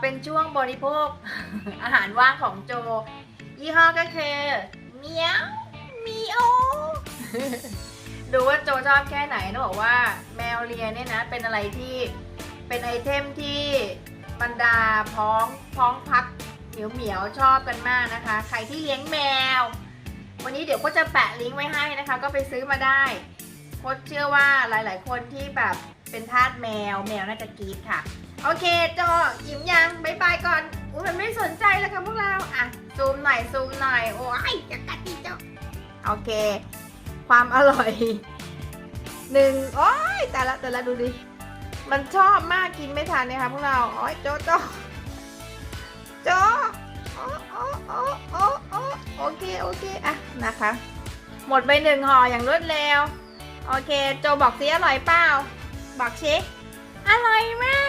เป็นช่วงบริโภค อาหารว่างของโจ ยี่ห้อก็คือเมียวมีโอดูว่าโจชอบแค่ไหนต้องบอกว่าแมวเลียเนี่ยนะ เป็นอะไรที่เป็นไอเทมที่บรรดาพ้องพ้องพักเหมียวเหมียวชอบกันมากนะคะ ใครที่เลี้ยงแมว วันนี้เดี๋ยวก็จะแปะลิงก์ไว้ให้นะคะ ก็ไปซื้อมาได้โคดเชื่อว่าหลาย ๆ คนที่แบบ เป็นทาสแมว แมวน่าจะกรีดค่ะ โอเคโจยิ้มยังบายบายก่อนอุ้ยมันไม่สนใจแล้วค่ะพวกเรา อะ ซูมหน่อย ซูมหน่อย โอ้ยจะกัดที่โจโอเค ความอร่อยหนึ่งโอ้ยแต่ละแต่ละดูดิ มันชอบมากกินไม่ทันนี่ยค่ะพวกเรา โอ้ยโจโจโจโอ้โอ้โอ้โอ้โอ้โอเค โอเค อะ นะคะ หมดไปหนึ่งห่ออย่างรวดเร็ว โอเค โจบอกสิอร่อยเปล่า บอกชิอร่อยมา